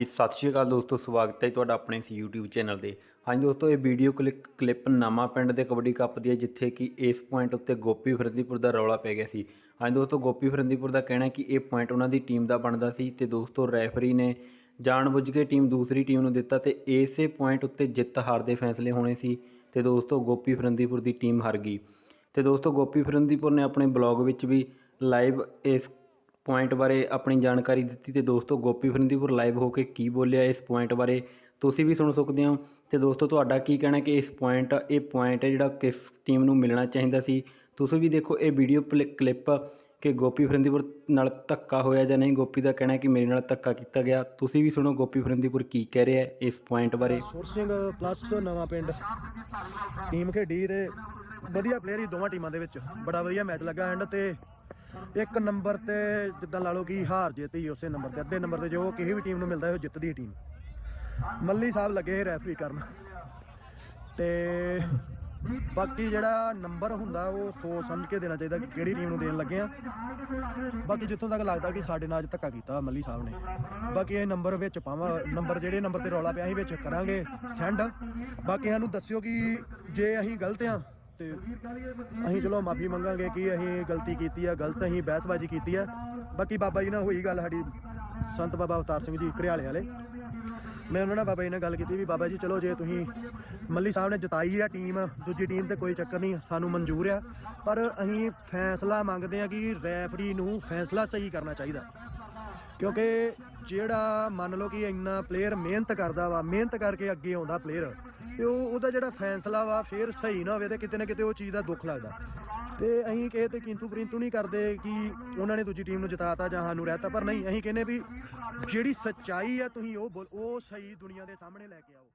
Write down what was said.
ਸਤਿ ਸ਼੍ਰੀ ਅਕਾਲ ਦੋਸਤੋ, ਸਵਾਗਤ ਹੈ ਜੀ ਤੁਹਾਡਾ ਆਪਣੇ ਇਸ YouTube ਚੈਨਲ ਤੇ। ਹਾਂਜੀ ਦੋਸਤੋ, ਇਹ ਵੀਡੀਓ ਕਲਿੱਕ ਕਲਿੱਪ ਨਵਾਂ ਪਿੰਡ ਦੇ ਕਬੱਡੀ ਕੱਪ ਦੀ ਹੈ, ਜਿੱਥੇ ਕਿ ਇਸ ਪੁਆਇੰਟ ਉੱਤੇ ਗੋਪੀ ਫਰਿੰਦੀਪੁਰ ਦਾ ਰੌਲਾ ਪੈ ਗਿਆ ਸੀ। ਹਾਂਜੀ ਦੋਸਤੋ, ਗੋਪੀ ਫਰਿੰਦੀਪੁਰ ਦਾ ਕਹਿਣਾ ਕਿ ਇਹ ਪੁਆਇੰਟ ਉਹਨਾਂ ਦੀ ਟੀਮ ਦਾ ਬਣਦਾ ਸੀ ਤੇ ਦੋਸਤੋ ਰੈਫਰੀ ਨੇ ਜਾਣਬੁੱਝ ਕੇ ਟੀਮ ਦੂਸਰੀ ਟੀਮ ਨੂੰ ਦਿੱਤਾ ਤੇ ਇਸੇ ਪੁਆਇੰਟ ਉੱਤੇ ਜਿੱਤ ਹਾਰ ਦੇ ਫੈਸਲੇ ਹੋਣੇ ਸੀ ਤੇ ਦੋਸਤੋ, ਗੋਪੀ ਫਰਿੰਦੀਪੁਰ ਦੀ ਟੀਮ ਹਾਰ ਗਈ। ਤੇ ਦੋਸਤੋ, ਗੋਪੀ ਫਰਿੰਦੀਪੁਰ ਨੇ ਆਪਣੇ ਬਲੌਗ ਵਿੱਚ ਵੀ ਲਾਈਵ ਇਸ ਪੁਆਇੰਟ ਬਾਰੇ ਆਪਣੀ ਜਾਣਕਾਰੀ ਦਿੱਤੀ ਅਤੇ ਦੋਸਤੋ ਗੋਪੀ ਫਰਿੰਦੀਪੁਰ ਲਾਈਵ ਹੋ ਕੇ ਕੀ ਬੋਲਿਆ ਇਸ ਪੁਆਇੰਟ ਬਾਰੇ, ਤੁਸੀਂ ਵੀ ਸੁਣ ਸਕਦੇ ਹੋ ਤੇ ਦੋਸਤੋ ਤੁਹਾਡਾ ਕੀ ਕਹਿਣਾ ਕਿ ਇਸ ਪੁਆਇੰਟ ਇਹ ਪੁਆਇੰਟ ਹੈ ਜਿਹੜਾ ਕਿਸ ਟੀਮ ਨੂੰ ਮਿਲਣਾ ਚਾਹੀਦਾ ਸੀ। ਤੁਸੀਂ ਵੀ ਦੇਖੋ ਇਹ ਵੀਡੀਓ ਕਲਿੱਪ ਕਿ ਗੋਪੀ ਫਰਿੰਦੀਪੁਰ ਨਾਲ ਧੱਕਾ ਹੋਇਆ ਜਾਂ ਨਹੀਂ, ਗੋਪੀ ਦਾ ਕਹਿਣਾ ਕਿ ਮੇਰੇ ਨਾਲ ਧੱਕਾ ਕੀਤਾ ਗਿਆ। ਤੁਸੀਂ ਵੀ ਸੁਣੋ ਗੋਪੀ ਫਰਿੰਦੀਪੁਰ ਕੀ ਕਹਿ ਰਿਹਾ ਇਸ ਪੁਆਇੰਟ ਬਾਰੇ। ਸੁਰ ਸਿੰਘ ਪਲੱਸ ਨਵਾਂ ਪਿੰਡ। ਟੀਮ ਖੇਡੀ ਤੇ ਵਧੀਆ ਪਲੇਅਰ ਹੀ ਦੋਵਾਂ ਟੀਮਾਂ ਦੇ ਵਿੱਚ। ਬੜਾ ਵਧੀਆ ਮੈਚ ਲੱਗਾ ਐਂਡ ਤੇ ਇੱਕ ਨੰਬਰ ਤੇ ਜਿੱਦਾਂ ਲਾ ਲਓ ਕਿ ਹਾਰ ਜਿੱਤ ਹੀ ਉਸੇ ਨੰਬਰ ਤੇ, ਅੱਧੇ ਨੰਬਰ ਤੇ ਜੋ ਕਿਸੇ ਵੀ ਟੀਮ ਨੂੰ ਮਿਲਦਾ ਉਹ ਜਿੱਤਦੀ ਟੀਮ ਮੱਲੀ ਸਾਹਿਬ ਲੱਗੇ ਸੀ ਰੈਫਰੀ ਕਰਨ। ਤੇ ਬਾਕੀ ਜਿਹੜਾ ਨੰਬਰ ਹੁੰਦਾ ਉਹ ਸੋਚ ਸਮਝ ਕੇ ਦੇਣਾ ਚਾਹੀਦਾ ਕਿ ਕਿਹੜੀ ਟੀਮ ਨੂੰ ਦੇਣ ਲੱਗੇ ਆ। ਬਾਕੀ ਜਿੱਥੋਂ ਤੱਕ ਲੱਗਦਾ ਕਿ ਸਾਡੇ ਨਾਲ ਅੱਜ ਧੱਕਾ ਕੀਤਾ ਮੱਲੀ ਸਾਹਿਬ ਨੇ। ਬਾਕੀ ਇਹ ਨੰਬਰ ਵਿੱਚ ਪਾਵਾਂ, ਨੰਬਰ ਜਿਹੜੇ ਨੰਬਰ ਤੇ ਰੌਲਾ ਪਿਆ ਸੀ ਵਿੱਚ ਕਰਾਂਗੇ ਸੈਂਡ ਬਾਕੀ ਸਾਨੂੰ ਦੱਸਿਓ ਕਿ ਜੇ ਅਸੀਂ ਗਲਤ ਆ ਤੇ ਅਸੀਂ ਚਲੋ ਮਾਫੀ ਮੰਗਾਂਗੇ ਕਿ ਅਸੀਂ ਗਲਤੀ ਕੀਤੀ ਆ, ਗਲਤ ਅਸੀਂ ਬਹਿਸਬਾਜ਼ੀ ਕੀਤੀ ਆ। ਬਾਕੀ ਬਾਬਾ ਜੀ ਨਾਲ ਹੋਈ ਗੱਲ ਸਾਡੀ, ਸੰਤ ਬਾਬਾ ਅਵਤਾਰ ਸਿੰਘ ਜੀ ਘਰਿਆਲੇ ਵਾਲੇ। ਮੈਂ ਉਹਨਾਂ ਨਾਲ ਬਾਬਾ ਜੀ ਨਾਲ ਗੱਲ ਕੀਤੀ ਵੀ ਬਾਬਾ ਜੀ ਚਲੋ ਜੇ ਤੁਸੀਂ ਮੱਲੀ ਸਾਹਿਬ ਨੇ ਜਿਤਾਈ ਆ ਟੀਮ, ਦੂਜੀ ਟੀਮ ਤੇ ਕੋਈ ਚੱਕਰ ਨਹੀਂ, ਸਾਨੂੰ ਮਨਜ਼ੂਰ ਆ। ਪਰ ਅਸੀਂ ਫੈਸਲਾ ਮੰਗਦੇ ਆ ਕਿ ਰੈਫਰੀ ਨੂੰ ਫੈਸਲਾ ਸਹੀ ਕਰਨਾ ਚਾਹੀਦਾ। ਕਿਉਂਕਿ ਜਿਹੜਾ ਮੰਨ ਲਓ ਕਿ ਇੰਨਾ ਪਲੇਅਰ ਮਿਹਨਤ ਕਰਦਾ ਵਾ, ਮਿਹਨਤ ਕਰਕੇ ਅੱਗੇ ਆਉਂਦਾ ਪਲੇਅਰ ਤੇ ਉਹ ਉਹਦਾ ਜਿਹੜਾ ਫੈਸਲਾ ਵਾ ਫਿਰ ਸਹੀ ਨਾ ਹੋਵੇ ਤੇ ਕਿਤੇ ਨਾ ਕਿਤੇ ਉਹ ਚੀਜ਼ ਦਾ ਦੁੱਖ ਲੱਗਦਾ। ਤੇ ਅਸੀਂ ਕਿਸੇ ਤੇ ਕਿੰਤੂ ਪਰਿੰਤੂ ਨਹੀਂ ਕਰਦੇ ਕਿ ਉਹਨਾਂ ਨੇ ਦੂਜੀ ਟੀਮ ਨੂੰ ਜਿਤਾਤਾ ਜਾਂ ਸਾਨੂੰ ਰਹਿਤਾ, ਪਰ ਨਹੀਂ, ਅਸੀਂ ਕਹਿੰਦੇ ਵੀ ਜਿਹੜੀ ਸੱਚਾਈ ਆ ਤੁਸੀਂ ਉਹ ਬੋਲ- ਉਹ ਸਹੀ ਦੁਨੀਆ ਦੇ ਸਾਹਮਣੇ ਲੈ ਕੇ ਆਓ।